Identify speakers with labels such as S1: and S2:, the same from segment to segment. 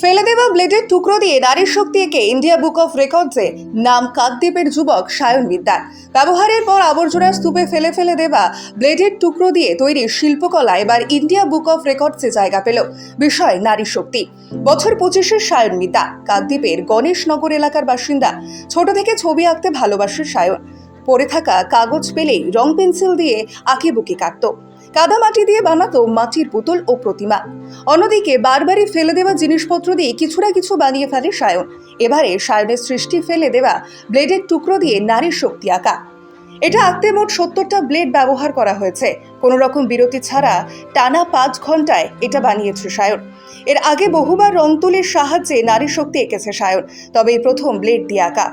S1: ফেলে দেওয়া ব্লেডের টুকরো দিয়ে নারীর শক্তি একে ইন্ডিয়া বুক অফ রেকর্ডসে নাম কাকদ্বীপের যুবক সায়ন বিদ্যার। ব্যবহারের পর আবর্জনার স্তূপে ফেলে ফেলে দেওয়া ব্লেডের টুকরো দিয়ে তৈরি শিল্পকলা এবার ইন্ডিয়া বুক অফ রেকর্ডসে জায়গা পেল। বিষয়, নারী শক্তি। বছর পঁচিশের সায়ন বিদ্যা, কাকদ্বীপের গণেশনগর এলাকার বাসিন্দা। ছোট থেকে ছবি আঁকতে ভালোবাসে সায়ন। পড়ে থাকা কাগজ পেলেই রং পেন্সিল দিয়ে আঁকে বুকে কাটত। কাদা মাটি দিয়ে বানাতো মাটির পুতুল ও প্রতিমা। অন্যদিকে বারবারই ফেলে দেওয়া জিনিসপত্র দিয়ে কিছু না কিছু বানিয়ে ফেলে সায়ন। এবারে সায়নের সৃষ্টি ফেলে দেওয়া ব্লেডের টুকরো দিয়ে নারীর শক্তি আঁকা। এটা আঁকতে মোট সত্তরটা ব্লেড ব্যবহার করা হয়েছে। কোনো রকম বিরতি ছাড়া টানা পাঁচ ঘন্টায় এটা বানিয়েছে সায়ন। এর আগে বহুবার রং তুলির সাহায্যে নারী শক্তি এঁকেছে সায়ন, তবে প্রথম ব্লেড দিয়ে আঁকা।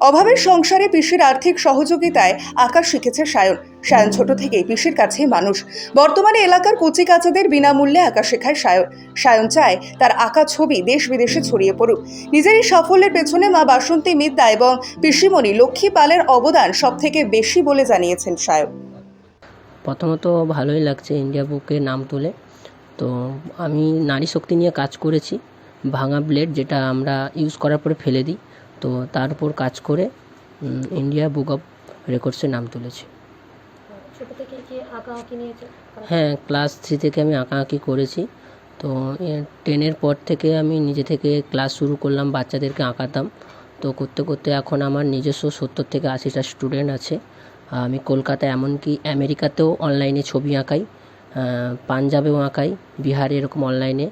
S1: অভাবের সংসারে পিসির আর্থিক সহযোগিতায় আঁকা শিখেছে সায়ন। সায়ন ছোট থেকেই পিসির কাছে মানুষ। বর্তমানে এলাকার কচিকাচাদের বিনামূল্যে আঁকা শেখায় সায়ন। সায়ন চায় তার আঁকা ছবি দেশ বিদেশে ছড়িয়ে পড়ুক। নিজের এই সাফল্যের পেছনে মা বাসন্তী মিদ্যা এবং পিসিমণি লক্ষ্মী পালের অবদান সব থেকে বেশি বলে জানিয়েছেন সায়ন।
S2: প্রথমত ভালোই লাগছে ইন্ডিয়া বুকে নাম তুলে। তো আমি নারী শক্তি নিয়ে কাজ করেছি। ভাঙা ব্লেড যেটা আমরা ইউজ করার পরে ফেলে দিই। তো তার উপর কাজ করে ইন্ডিয়া বুক অফ রেকর্ডসে নাম তুলেছি।
S3: আঁকা আঁকি
S2: হ্যাঁ ক্লাস থ্রি থেকে আমি আঁকাআঁকি করেছি। তো টেনের পর থেকে আমি নিজে থেকে ক্লাস শুরু করলাম বাচ্চাদেরকে আঁকাতাম। তো করতে করতে এখন আমার নিজস্ব সত্তর থেকে আশিটা স্টুডেন্ট আছে। আমি কলকাতা এমনকি আমেরিকাতেও অনলাইনে ছবি আঁকাই পাঞ্জাবেও আঁকাই বিহারে এরকম অনলাইনে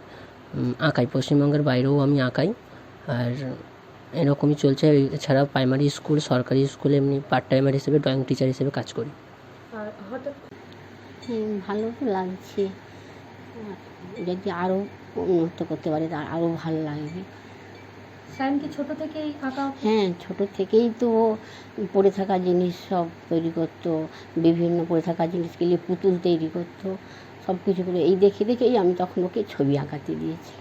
S2: আঁকাই। পশ্চিমবঙ্গের বাইরেও আমি আঁকাই। আর এরকমই চলছে। এছাড়াও প্রাইমারি স্কুল সরকারি স্কুলে এমনি পার্ট টাইমার হিসেবে ড্রয়িং টিচার হিসেবে কাজ করি।
S3: আর হঠাৎ
S4: ভালো তো লাগছে। যদি আরও উন্নত করতে পারে তা আরও ভালো লাগবে।
S3: কি ছোট থেকেই আঁকা?
S4: হ্যাঁ ছোট থেকেই তো পড়ে থাকা জিনিস সব তৈরি করতো। বিভিন্ন পড়ে থাকা জিনিসগুলি পুতুল তৈরি করতো। সব কিছু করে। এই দেখে দেখেই আমি তখন ওকে ছবি আঁকাতে দিয়েছি।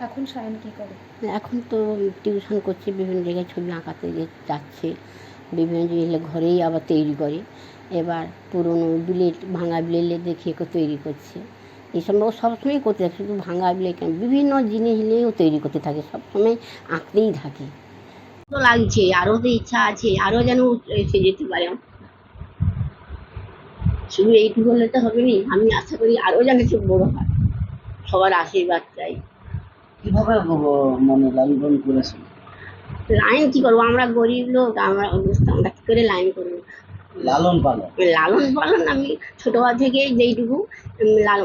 S3: এখন সায়ন কি করে?
S4: এখন তো টিউশন করছে বিভিন্ন জায়গায় ছবি আঁকাতে যাচ্ছে বিভিন্ন জায়গায় ঘরেই আবার তৈরি করে। এবার পুরনো বিলেট ভাঙা বিলেট দেখে ওকে তৈরি করছে। এইসব ও সবসময় করতে থাকে শুধু ভাঙা বিলেট কেন? বিভিন্ন জিনিস নিয়েও তৈরি করতে থাকে সবসময় আঁকতেই থাকে। তো লাগছে আরও তো ইচ্ছা আছে আরও যেন এসে যেতে পারে। শুধু এইটুকু হলে তো হবে নি আমি আশা করি আরও যেন একটু বড়ো হয় সবার আশীর্বাদ চাই।
S5: কীভাবে মানে লালন পালন করেছেন
S4: লাইন কি করব? আমরা গরিব লোক আমরা আমরা কি করে লাইন করব?
S5: লালন পালন।
S4: লালন পালন আমি ছোটবেলা থেকে যেইটুকু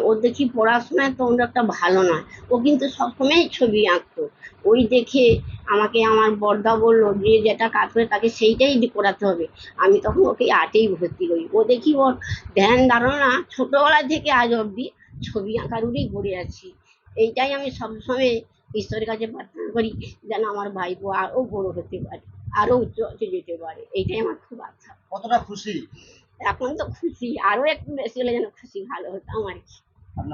S4: ওর দেখি পড়াশোনায় তো অন্য একটা ভালো নয়। ও কিন্তু সবসময় ছবি আঁকতো। ওই দেখে আমাকে আমার বর্দা বলল যে যেটা কাজ করে তাকে সেইটাই করাতে হবে। আমি তখন ওকে আর্টেই ভর্তি করি। ও দেখি ওর ধ্যান ধারণা ছোটোবেলা থেকে আজ অবধি ছবি আঁকার উপরেই পড়ে আছি। এইটাই আমি সবসময় ঈশ্বরের কাছে প্রার্থনা করি যেন আমার ভাই ভাইপো আরও বড় হতে পারে আরও উচ্চ উচ্চে যেতে পারে এইটাই আমার খুব আশা।
S5: কতটা খুশি?
S4: এখন তো খুশি আরও একটু বেশি হলে যেন খুশি ভালো হতো আমার কি।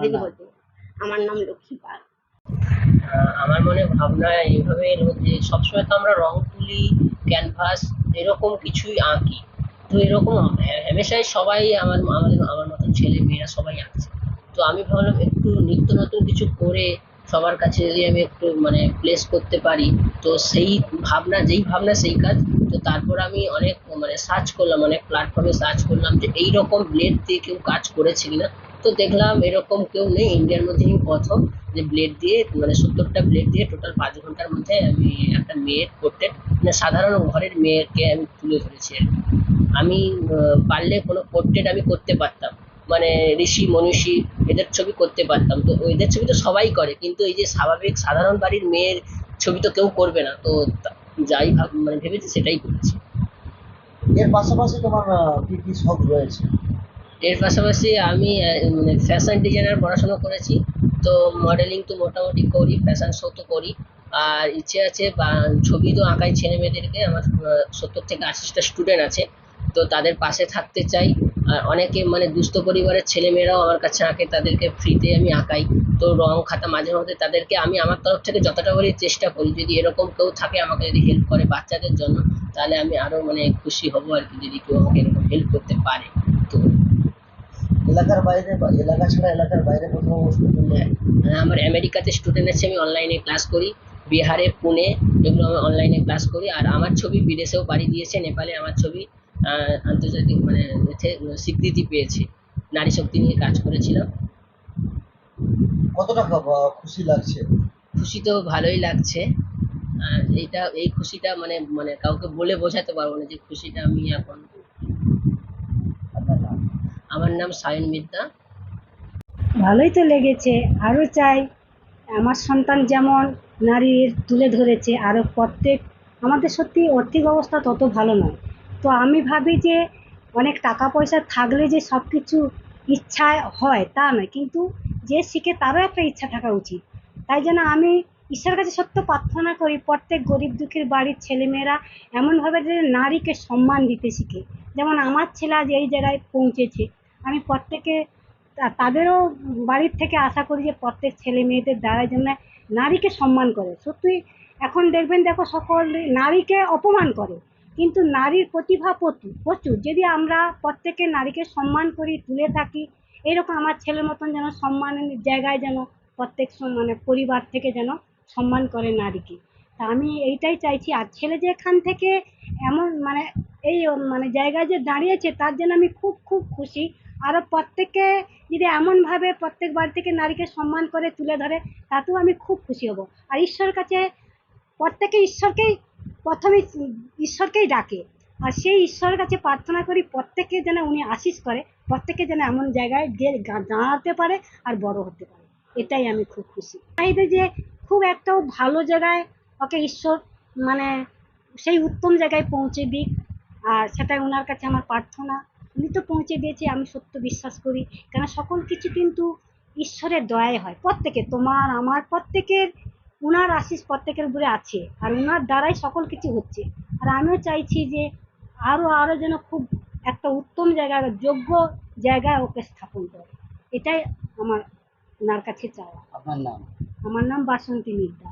S4: যদি হতো আমার নাম লক্ষ্মী পাল।
S2: আহ, আমার মনে ভাবনা এইভাবে এলো যে সবসময় তো আমরা রং তুলি ক্যানভাস এরকম কিছুই আঁকি। তো এরকম হ্যা- হামেশাই সবাই আমার আমাদের আমার মতন ছেলে মেয়েরা সবাই আঁকছে। তো আমি ভাবলাম একটু নিত্য নতুন কিছু করে সবার কাছে যদি আমি একটু মানে প্লেস করতে পারি, তো সেই ভাবনা, যেই ভাবনা সেই কাজ। তো তারপর আমি অনেক মানে সার্চ করলাম, অনেক প্ল্যাটফর্মে সার্চ করলাম যে এই রকম ব্লেড দিয়ে কেউ কাজ করেছে কিনা। তো দেখলাম এরকম কেউ নেই ইন্ডিয়ার মধ্যে আমি প্রথম যে ব্লেড দিয়ে মানে সত্তরটা ব্লেড দিয়ে টোটাল পাঁচ ঘণ্টার মধ্যে আমি একটা মেয়ের পোর্ট্রেট মানে সাধারণ ঘরের মেয়েকে আমি তুলে ধরেছি আর। আমি পারলে কোনো পোর্ট্রেট আমি করতে পারতাম। মানে ঋষি মনীষী এদের ছবি করতে পারতাম। তো এদের ছবি তো সবাই করে কিন্তু এই যে স্বাভাবিক সাধারণ বাড়ির মেয়ের ছবি তো কেউ করবে না। তো যাই ভাব মানে ভেবেছি সেটাই করেছি।
S5: এর পাশাপাশি তোমার কি কি শখ রয়েছে?
S2: এর পাশাপাশি আমি মানে ফ্যাশন ডিজাইনার পড়াশোনা করেছি। তো মডেলিং তো মোটামুটি করি ফ্যাশন শো তো করি। আর ইচ্ছে আছে বা ছবি তো আঁকাই ছেলে মেয়েদেরকে আমার সত্তর থেকে আশিটা স্টুডেন্ট আছে। তো তাদের পাশে থাকতে চাই। আর অনেকে মানে দুস্থ পরিবারের ছেলে মেয়েরাও আমার কাছে আঁকে তাদেরকে ফ্রিতে আমি আঁকাই। তো রং খাতা মাঝে মধ্যে তাদেরকে আমি আমার তরফ থেকে যতটা করি চেষ্টা করি যদি এরকম কেউ থাকে আমাকে যদি হেল্প করে বাচ্চাদের জন্য তাহলে আমি আরও মানে খুশি হব আর কি যদি কেউ আমাকে এরকম হেল্প করতে পারে। তো
S5: এলাকার বাইরে এলাকা ছাড়া এলাকার বাইরে কোথাও
S2: হ্যাঁ, আমার আমেরিকাতে স্টুডেন্ট আছে আমি অনলাইনে ক্লাস করি। বিহারে পুনে এগুলো আমি অনলাইনে ক্লাস করি। আর আমার ছবি বিদেশেও পাড়ি দিয়েছে নেপালে আমার ছবি। আন্তর্জাতিক মানে এতে স্বীকৃতি পেয়েছে। নারী শক্তি নিয়ে কাজ করেছিলাম।
S5: কতটা খুশি লাগছে?
S2: খুশি তো ভালোই লাগছে। আর এইটা এই খুশিটা মানে মানে কাউকে বলে বোঝাতে পারব না যে খুশিটা আমি এখন আমার নাম সায়ন মিদ্যা
S6: ভালোই তো লেগেছে আরও চাই। আমার সন্তান যেমন নারীর তুলে ধরেছে আরও প্রত্যেক আমাদের সত্যি আর্থিক অবস্থা তত ভালো নয়। তো আমি ভাবি যে অনেক টাকা পয়সা থাকলে যে সব কিছু ইচ্ছা হয় তা নয়, কিন্তু যে শিখে তারও একটা ইচ্ছা থাকা উচিত। তাই জন্য আমি ঈশ্বরের কাছে সত্য প্রার্থনা করি, প্রত্যেক গরিব দুঃখীর বাড়ির ছেলেমেয়েরা এমনভাবে যে নারীকে সম্মান দিতে শিখে। যেমন আমার ছেলে আজ এই জায়গায় পৌঁছেছে। আমি প্রত্যেকে তাদেরও বাড়ির থেকে আশা করি যে প্রত্যেক ছেলে মেয়েদের দ্বারা যেন নারীকে সম্মান করে। সত্যি এখন দেখবেন দেখো সকল নারীকে অপমান করে। কিন্তু নারীর প্রতিভা প্রচুর প্রচুর। যদি আমরা প্রত্যেকে নারীকে সম্মান করি, তুলে থাকি, এরকম আমার ছেলের মতন যেন সম্মানের জায়গায় যেন প্রত্যেক মানে পরিবার থেকে যেন সম্মান করে নারীকে। তা আমি এইটাই চাইছি, আর ছেলে যে এখান থেকে এমন মানে এই মানে জায়গায় যে দাঁড়িয়েছে, তার জন্য আমি খুব খুব খুশি। আরও প্রত্যেকে যদি এমনভাবে প্রত্যেক বাড়ি থেকে নারীকে সম্মান করে তুলে ধরে, তাতেও আমি খুব খুশি হব। আর ঈশ্বরের কাছে, প্রত্যেকে ঈশ্বরকেই প্রথমে ঈশ্বরকেই ডাকে। আর সেই ঈশ্বরের কাছে প্রার্থনা করি প্রত্যেকে যেন উনি আশিস করে, প্রত্যেকে যেন এমন জায়গায় গিয়ে দাঁড়াতে পারে আর বড় হতে পারে। এটাই আমি খুব খুশি। চাইতে যে খুব একটা ভালো জায়গায় ওকে ঈশ্বর মানে সেই উত্তম জায়গায় পৌঁছে দিক, আর সেটাই ওনার কাছে আমার প্রার্থনা। উনি তো পৌঁছে দিয়েছে, আমি সত্য বিশ্বাস করি। কেন সকল কিছু কিন্তু ঈশ্বরের দয়ায় হয়। প্রত্যেকে, তোমার, আমার, প্রত্যেকের উনার আশিস প্রত্যেকের উপরে আছে আর ওনার দ্বারাই সকল কিছু হচ্ছে। আর আমিও চাইছি যে আরও আরও যেন খুব একটা উত্তম জায়গায় যোগ্য জায়গায় ওকে স্থাপন করে। এটাই আমার ওনার কাছে চাওয়া।
S5: আমার নাম?
S6: আমার নাম বাসন্তী মিদ্যা